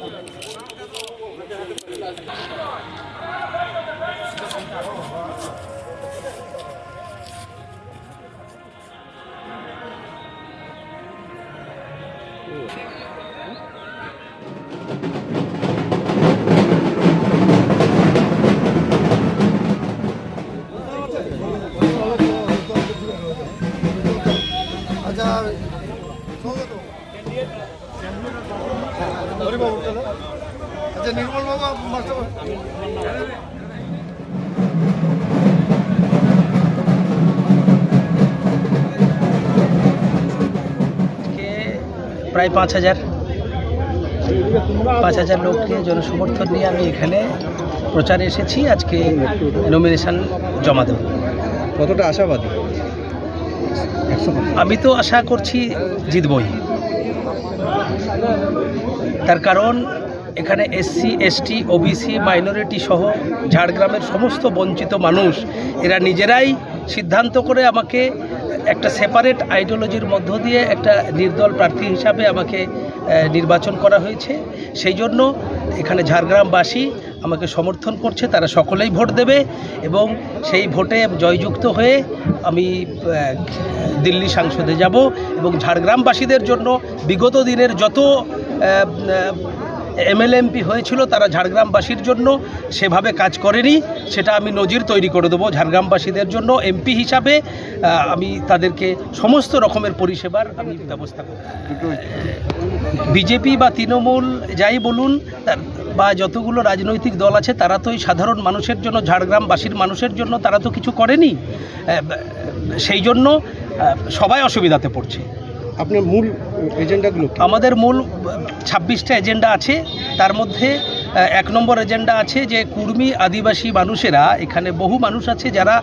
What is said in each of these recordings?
아, 가자. 서울도. আচ্ছা নির্মল বাবু মাস্টার প্রায় পাঁচ হাজার। পাঁচ হাজার লোককে জনসমর্থন নিয়ে আমি এখানে প্রচারে এসেছি। আজকে নমিনেশন জমা দেব। কতটা আশাবাদী? আমি তো আশা করছি জিতবই। তার কারণ, এখানে এসসি এসটি ওবিসি মাইনরিটি সহ ঝাড়গ্রামের সমস্ত বঞ্চিত মানুষ, এরা নিজেরাই সিদ্ধান্ত করে আমাকে একটা সেপারেট আইডিওলজির মধ্য দিয়ে একটা নির্দল প্রার্থী হিসাবে আমাকে নির্বাচন করা হয়েছে। সেই জন্য এখানে ঝাড়গ্রামবাসী আমাকে সমর্থন করছে, তারা সকলেই ভোট দেবে এবং সেই ভোটে জয়যুক্ত হয়ে আমি দিল্লি সাংসদে যাব এবং ঝাড়গ্রামবাসীদের জন্য বিগত দিনের যত এমএলএমপি হয়েছিল তারা ঝাড়গ্রামবাসীর জন্য, সেভাবে কাজ করেনি। সেটা আমি নজির তৈরি করে দেবো ঝাড়গ্রামবাসীদের জন্য। এমপি হিসাবে আমি তাদেরকে সমস্ত রকমের পরিষেবার আমি ব্যবস্থা করব। বিজেপি বা তৃণমূল যাই বলুন বা যতগুলো রাজনৈতিক দল আছে, তারা তো সাধারণ মানুষের জন্য, ঝাড়গ্রামবাসীর মানুষের জন্য তারা তো কিছু করেনি। সেই জন্য সবাই অসুবিধাতে পড়ছে। আপনার মূল এজেন্ডাগুলো আমাদের মূল ছাব্বিশটা এজেন্ডা আছে। তার মধ্যে এক নম্বর এজেন্ডা আছে যে কুর্মি আদিবাসী মানুষেরা, এখানে বহু মানুষ আছে যারা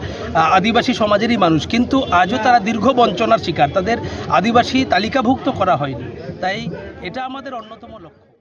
আদিবাসী সমাজেরই মানুষ। কিন্তু আজও তারা দীর্ঘ বঞ্চনার শিকার। তাদের আদিবাসী তালিকাভুক্ত করা হয়নি। তাই এটা আমাদের অন্যতম লক্ষ্য।